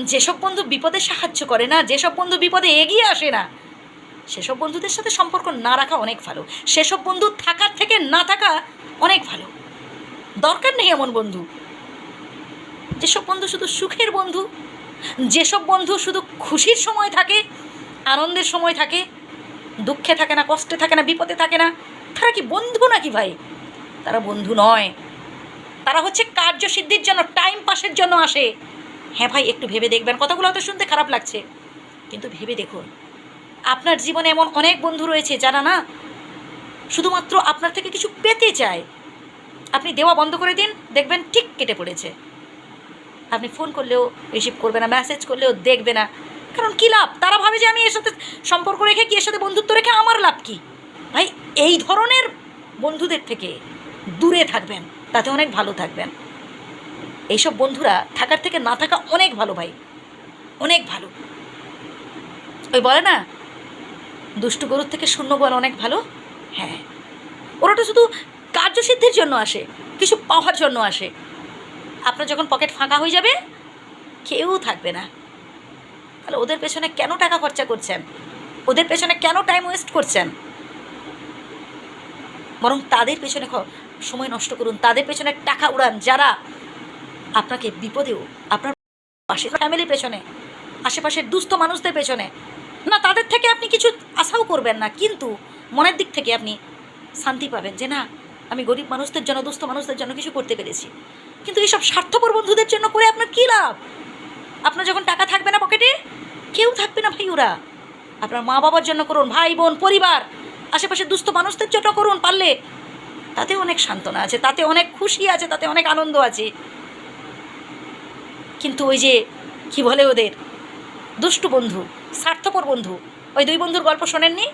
যেসব বন্ধু বিপদে সাহায্য করে না, যেসব বন্ধু বিপদে এগিয়ে আসে না, সেসব বন্ধুদের সাথে সম্পর্ক না রাখা অনেক ভালো। সেসব বন্ধু থাকার থেকে না থাকা অনেক ভালো। দরকার নেই এমন বন্ধু। যেসব বন্ধু শুধু সুখের বন্ধু, যেসব বন্ধু শুধু খুশির সময় থাকে, আনন্দের সময় থাকে, দুঃখে থাকে না, কষ্টে থাকে না, বিপদে থাকে না, তারা কি বন্ধু নাকি ভাই? তারা বন্ধু নয়। তারা হচ্ছে কার্যসিদ্ধির জন্য টাইম পাসের জন্য আসে। হ্যাঁ ভাই, একটু ভেবে দেখবেন। কথাগুলো হয়তো শুনতে খারাপ লাগছে। কিন্তু ভেবে দেখুন, আপনার জীবনে এমন অনেক বন্ধু রয়েছে যারা না, শুধুমাত্র আপনার থেকে কিছু পেতে চায়। আপনি দেওয়া বন্ধ করে দিন, দেখবেন ঠিক কেটে পড়েছে। আপনি ফোন করলেও রিসিভ করবে না মেসেজ করলেও দেখবে না। কারণ কী লাভ? তারা ভাবে যে আমি এর সাথে সম্পর্ক রেখে কি এর সাথে বন্ধুত্ব রেখে আমার লাভ কি? ভাই, এই ধরনের বন্ধুদের থেকে দূরে থাকবেন, তাতে অনেক ভালো থাকবেন। এইসব বন্ধুরা থাকার থেকে না থাকা অনেক ভালো ভাই। অনেক ভালো। ওই বলে না, দুষ্টু গরুর থেকে শূন্য বল অনেক ভালো? হ্যাঁ। ওরা তো শুধু কার্যসিদ্ধির জন্য আসে, কিছু পাওয়ার জন্য আসে। আপনার যখন পকেট ফাঁকা হয়ে যাবে, কেউ থাকবে না। তাহলে ওদের পেছনে কেন টাকা খরচা করছেন? ওদের পেছনে কেন টাইম ওয়েস্ট করছেন? বরং তাদের পেছনে সময় নষ্ট করুন, তাদের পেছনে টাকা উড়ান, যারা আপনাকে বিপদেও আপনার পাশে ফ্যামিলির পেছনে, আশেপাশের দুস্থ মানুষদের পেছনে, না তাদের থেকে আপনি কিছু আশাও করবেন না, কিন্তু মনের দিক থেকে আপনি শান্তি পাবেন যে না, আমি গরিব মানুষদের জন্য, দুস্থ মানুষদের জন্য কিছু করতে পেরেছি। কিন্তু এইসব স্বার্থপর বন্ধুদের জন্য করে আপনার কী লাভ? আপনার যখন টাকা থাকবে না পকেটে, কেউ থাকবে না ভাই ওরা। আপনার মা বাবার জন্য করুন ভাই বোন পরিবার আশেপাশে দুস্থ মানুষদের জন্য করুন, পারলে তাতে অনেক সান্ত্বনা আছে, তাতে অনেক খুশি আছে, তাতে অনেক আনন্দ আছে। কিন্তু ওই যে, কি বলে ওদের? দুষ্টু বন্ধু, স্বার্থপর বন্ধু, ওই দুই বন্ধুর গল্প শোনেননি?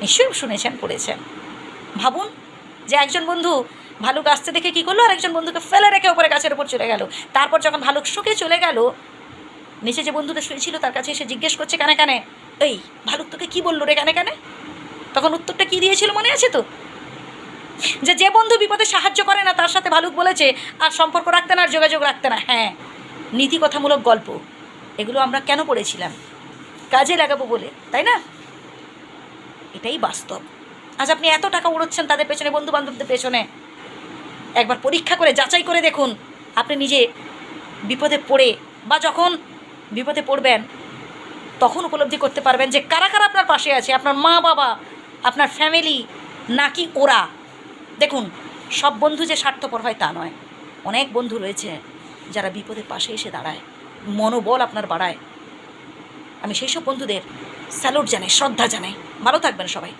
নিশ্চয়ই শুনেছেন পড়েছেন ভাবুন যে একজন বন্ধু ভালুক আসতে দেখে কী করল আর একজন বন্ধুকে ফেলে রেখে ওপরে গাছের ওপর চলে গেল। তারপর যখন ভালুক শুকে চলে গেল, নিচে যে বন্ধুটা শুয়েছিল তার কাছে এসে জিজ্ঞেস করছে কানে কানে, এই, ভালুক তোকে কী বলল রে কানে কানে? তখন উত্তরটা কী দিয়েছিল মনে আছে তো? যে যে বন্ধু বিপদে সাহায্য করে না, তার সাথে ভালুক বলেছে, আর সম্পর্ক রাখতে না আর যোগাযোগ রাখতে না। হ্যাঁ নীতিকথামূলক গল্প। এগুলো আমরা কেন পড়েছিলাম? কাজে লাগাবো বলে, তাই না? এটাই বাস্তব। আজ আপনি এত টাকা উড়োচ্ছেন তাদের পেছনে বন্ধু বান্ধবদের পেছনে। একবার পরীক্ষা করে যাচাই করে দেখুন, আপনি নিজে বিপদে পড়ে বা যখন বিপদে পড়বেন, তখন উপলব্ধি করতে পারবেন যে কারা কারা আপনার পাশে আছে, আপনার মা বাবা, আপনার ফ্যামিলি, নাকি ওরা। দেখুন, সব বন্ধু যে স্বার্থপর হয় তা নয়। অনেক বন্ধু রয়েছে যারা বিপদে পাশে এসে দাঁড়ায়, মনোবল আপনার বাড়ায়। আমি সেই সব বন্ধুদের স্যালুট জানাই, শ্রদ্ধা জানাই। ভালো থাকবেন সবাই।